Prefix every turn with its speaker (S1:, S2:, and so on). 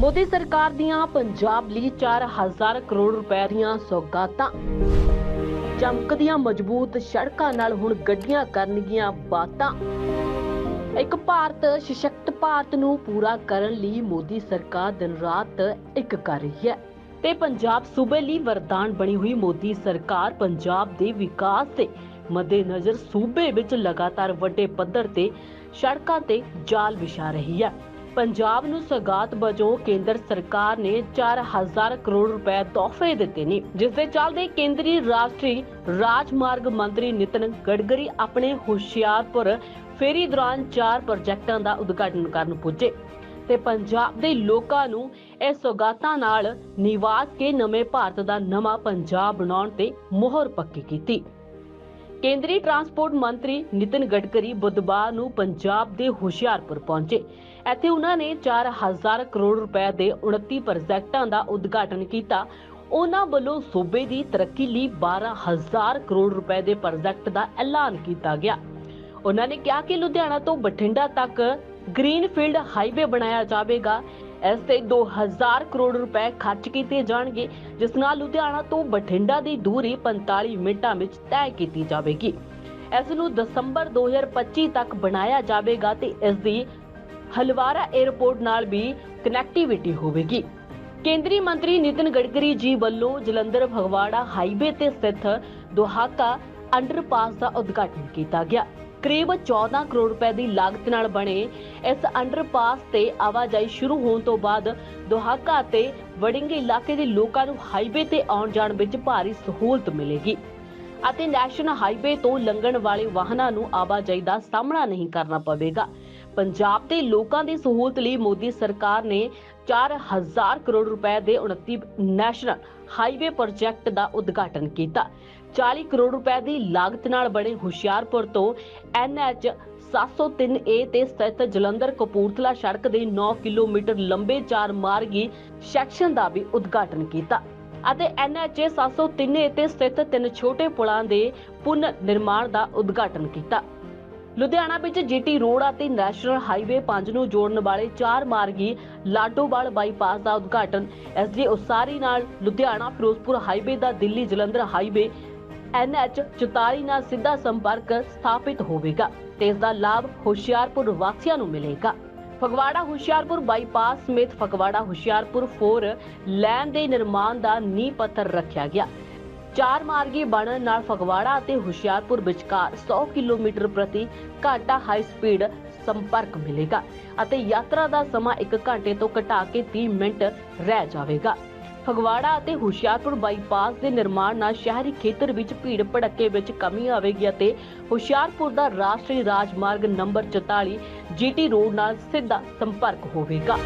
S1: ਮੋਦੀ ਸਰਕਾਰ ਦੀਆਂ ਪੰਜਾਬ ਲਈ 4000 ਕਰੋੜ ਰੁਪਏ ਦੀਆਂ ਸੌਗਾਤਾਂ। ਚਮਕਦੀਆਂ ਮਜ਼ਬੂਤ ਸੜਕਾਂ ਨਾਲ ਹੁਣ ਗੱਡੀਆਂ ਕਰਨਗੀਆਂ ਬਾਤਾਂ। ਇੱਕ ਭਾਰਤ, ਸਸ਼ਕਤ ਭਾਰਤ ਨੂੰ ਪੂਰਾ ਕਰਨ ਲਈ ਮੋਦੀ ਸਰਕਾਰ ਦਿਨ ਰਾਤ ਇੱਕ ਕਰ ਰਹੀ ਹੈ। ਤੇ ਪੰਜਾਬ ਸੂਬੇ ਲਈ ਵਰਦਾਨ ਬਣੀ ਹੋਈ ਮੋਦੀ ਸਰਕਾਰ ਪੰਜਾਬ ਦੇ ਵਿਕਾਸ ਦੇ ਮੱਦੇਨਜ਼ਰ ਸੂਬੇ ਵਿੱਚ ਲਗਾਤਾਰ ਵੱਡੇ ਪੱਧਰ ਤੇ ਸੜਕਾਂ ਤੇ ਜਾਲ ਵਿਛਾ ਰਹੀ ਹੈ। ਪੰਜਾਬ ਨੂੰ ਸਗਾਤ ਵਜੋਂ ਕੇਂਦਰ ਸਰਕਾਰ ਨੇ 4000 ਕਰੋੜ ਰੁਪਏ ਤੋਹਫੇ ਦਿੱਤੇ ਨੇ, ਜਿਸ ਦੇ ਚੱਲਦੇ ਕੇਂਦਰੀ ਰਾਸ਼ਟਰੀ ਰਾਜਮਾਰਗ ਮੰਤਰੀ ਨਿਤਨ ਗਡਕਰੀ ਆਪਣੇ ਹੁਸ਼ਿਆਰਪੁਰ ਫੇਰੀ ਦੌਰਾਨ ਚਾਰ ਪ੍ਰੋਜੈਕਟਾਂ ਦਾ ਉਦਘਾਟਨ ਕਰਨ ਪੁੱਜੇ ਤੇ ਪੰਜਾਬ ਦੇ ਲੋਕਾਂ ਨੂੰ ਇਹ ਸੌਗਾਤਾਂ ਨਾਲ ਨਿਵਾਸ ਕੇ ਨਵੇਂ ਭਾਰਤ ਦਾ ਨਵਾਂ ਪੰਜਾਬ ਬਣਾਉਣ ਤੇ ਮੋਹਰ ਪੱਕੀ ਕੀਤੀ। ਕੇਂਦਰੀ ਟਰਾਂਸਪੋਰਟ ਮੰਤਰੀ ਨਿਤਿਨ ਗਡਕਰੀ ਬੁੱਧਵਾਰ ਨੂੰ ਪੰਜਾਬ ਦੇ ਹੁਸ਼ਿਆਰਪੁਰ ਪਹੁੰਚੇ। ਇੱਥੇ ਉਹਨਾਂ ਨੇ 4000 ਕਰੋੜ ਰੁਪਏ ਦੇ 29 ਪ੍ਰੋਜੈਕਟਾਂ ਦਾ ਉਦਘਾਟਨ ਕੀਤਾ। ਉਹਨਾਂ ਵੱਲੋਂ ਸੂਬੇ ਦੀ ਤਰੱਕੀ ਲਈ 12000 ਕਰੋੜ ਰੁਪਏ ਦੇ ਪ੍ਰੋਜੈਕਟ ਦਾ ਐਲਾਨ ਕੀਤਾ ਗਿਆ। ਉਹਨਾਂ ਨੇ ਕਿਹਾ ਕਿ ਲੁਧਿਆਣਾ ਤੋਂ ਬਠਿੰਡਾ ਤੱਕ ਗ੍ਰੀਨਫੀਲਡ ਹਾਈਵੇ ਬਣਾਇਆ ਜਾਵੇਗਾ। ਇਸ ਤੇ 2000 ਕਰੋੜ ਰੁਪਏ ਖਰਚ ਕੀਤੇ ਜਾਣਗੇ, ਜਿਸ ਨਾਲ ਲੁਧਿਆਣਾ ਤੋਂ ਬਠਿੰਡਾ ਦੀ ਦੂਰੀ 45 ਮਿੰਟਾਂ ਵਿੱਚ ਤੈਅ ਕੀਤੀ ਜਾਵੇਗੀ। ਇਸ ਨੂੰ ਦਸੰਬਰ 2025 ਤੱਕ ਬਣਾਇਆ ਜਾਵੇਗਾ ਤੇ ਇਸ ਦੀ ਹਲਵਾਰਾ 에ਅਰਪੋਰਟ ਨਾਲ ਵੀ ਕਨੈਕਟੀਵਿਟੀ ਹੋਵੇਗੀ। ਕੇਂਦਰੀ ਮੰਤਰੀ ਨਿਤਿਨ ਗਡਕਰੀ ਜੀ ਵੱਲੋਂ ਜਲੰਧਰ ਫਗਵਾੜਾ ਹਾਈਵੇ ਤੇ ਸਥਿਤ ਦੁਹਾਕਾ ਅੰਡਰਪਾਸ ਦਾ ਉਦਘਾਟਨ ਕੀਤਾ ਗਿਆ। ਕਰੀਬ 14 ਕਰੋੜ ਰੁਪਏ ਦੀ ਲਾਗਤ ਨਾਲ ਬਣੇ ਇਸ ਅੰਡਰਪਾਸ ਤੇ ਆਵਾਜਾਈ ਸ਼ੁਰੂ ਹੋਣ ਤੋਂ ਬਾਅਦ ਦੁਹਾਕਾ ਤੇ ਵੜਿੰਗੇ ਇਲਾਕੇ ਦੇ ਲੋਕਾਂ ਨੂੰ ਹਾਈਵੇ ਤੇ ਆਉਣ ਜਾਣ ਵਿੱਚ ਭਾਰੀ ਸਹੂਲਤ ਮਿਲੇਗੀ। ਅਤੇ ਨੈਸ਼ਨਲ ਹਾਈਵੇ ਤੋਂ ਲੰਘਣ ਵਾਲੇ ਵਾਹਨਾਂ ਨੂੰ ਆਵਾਜਾਈ ਦਾ ਸਾਹਮਣਾ ਨਹੀਂ ਕਰਨਾ ਪਵੇਗਾ। ਪੰਜਾਬ ਦੇ ਲੋਕਾਂ ਦੀ ਸਹੂਲਤ ਲਈ ਮੋਦੀ ਸਰਕਾਰ ਨੇ 4000 ਕਰੋੜ ਰੁਪਏ ਦੇ 29 ਨੈਸ਼ਨਲ ਹਾਈਵੇ ਪ੍ਰੋਜੈਕਟ ਦਾ ਉਦਘਾਟਨ ਕੀਤਾ। 40 ਕਰੋੜ ਰੁਪਏ ਦੀ ਲਾਗਤ ਨਾਲ ਬਣੇ ਹੁਸ਼ਿਆਰਪੁਰ ਤੋਂ NH 703A ਤੇ ਸਥਿਤ ਜਲੰਧਰ ਕਪੂਰਥਲਾ ਸੜਕ ਦੇ 9 ਕਿਲੋਮੀਟਰ ਲੰਬੇ ਚਾਰ ਮਾਰਗੀ ਸੈਕਸ਼ਨ ਦਾ ਵੀ ਉਦਘਾਟਨ ਕੀਤਾ ਅਤੇ NH 703A ਤੇ ਸਥਿਤ ਤਿੰਨ ਛੋਟੇ ਪੁਲਾਂ ਦੇ ਪੁਨ ਨਿਰਮਾਣ ਦਾ ਉਦਘਾਟਨ ਕੀਤਾ। ਲੁਧਿਆਣਾ ਵਿੱਚ ਜੀਟੀ ਰੋਡ ਅਤੇ ਨੈਸ਼ਨਲ ਹਾਈਵੇ 5 ਨੂੰ ਜੋੜਨ ਵਾਲੇ ਚਾਰ ਮਾਰਗੀ ਲਾਡੋਵਾਲ ਬਾਈਪਾਸ ਦਾ ਉਦਘਾਟਨ। ਐਸਡੀ ਉਸਾਰੀ ਨਾਲ ਲੁਧਿਆਣਾ ਫਿਰੋਜ਼ਪੁਰ ਹਾਈਵੇ ਦਾ ਦਿੱਲੀ ਜਲੰਧਰ ਹਾਈਵੇ NH 44 ਨਾਲ ਸਿੱਧਾ ਸੰਪਰਕ ਸਥਾਪਿਤ ਹੋਵੇਗਾ ਤੇ ਇਸ ਦਾ ਲਾਭ ਹੁਸ਼ਿਆਰਪੁਰ ਵਾਸੀਆਂ ਨੂੰ ਮਿਲੇਗਾ। ਫਗਵਾੜਾ ਹੁਸ਼ਿਆਰਪੁਰ ਬਾਈਪਾਸ ਸਮੇਤ ਫਗਵਾੜਾ ਹੁਸ਼ਿਆਰਪੁਰ 4 ਲੈਨ ਦੇ ਨਿਰਮਾਣ ਦਾ ਨੀਂਹ ਪੱਥਰ ਰੱਖਿਆ ਗਿਆ। ਚਾਰ ਮਾਰਗੀ ਬਣਨ ਨਾਲ ਫਗਵਾੜਾ ਅਤੇ ਹੁਸ਼ਿਆਰਪੁਰ ਵਿਚਕਾਰ 100 ਕਿਲੋਮੀਟਰ ਪ੍ਰਤੀ ਘੰਟਾ ਹਾਈ ਸਪੀਡ ਸੰਪਰਕ ਮਿਲੇਗਾ ਅਤੇ ਯਾਤਰਾ ਦਾ ਸਮਾਂ 1 ਘੰਟੇ ਤੋਂ ਘਟਾ ਕੇ 30 ਮਿੰਟ ਰਹਿ ਜਾਵੇਗਾ। ਫਗਵਾੜਾ ਅਤੇ ਹੁਸ਼ਿਆਰਪੁਰ ਬਾਈਪਾਸ ਦੇ ਨਿਰਮਾਣ ਨਾਲ ਸ਼ਹਿਰੀ ਖੇਤਰ ਵਿੱਚ ਭੀੜ ਭੜੱਕੇ ਵਿੱਚ ਕਮੀ ਆਵੇਗੀ ਅਤੇ ਹੁਸ਼ਿਆਰਪੁਰ ਦਾ ਰਾਸ਼ਟਰੀ ਰਾਜਮਾਰਗ ਨੰਬਰ 44 ਜੀਟੀ ਰੋਡ ਨਾਲ ਸਿੱਧਾ ਸੰਪਰਕ ਹੋਵੇਗਾ।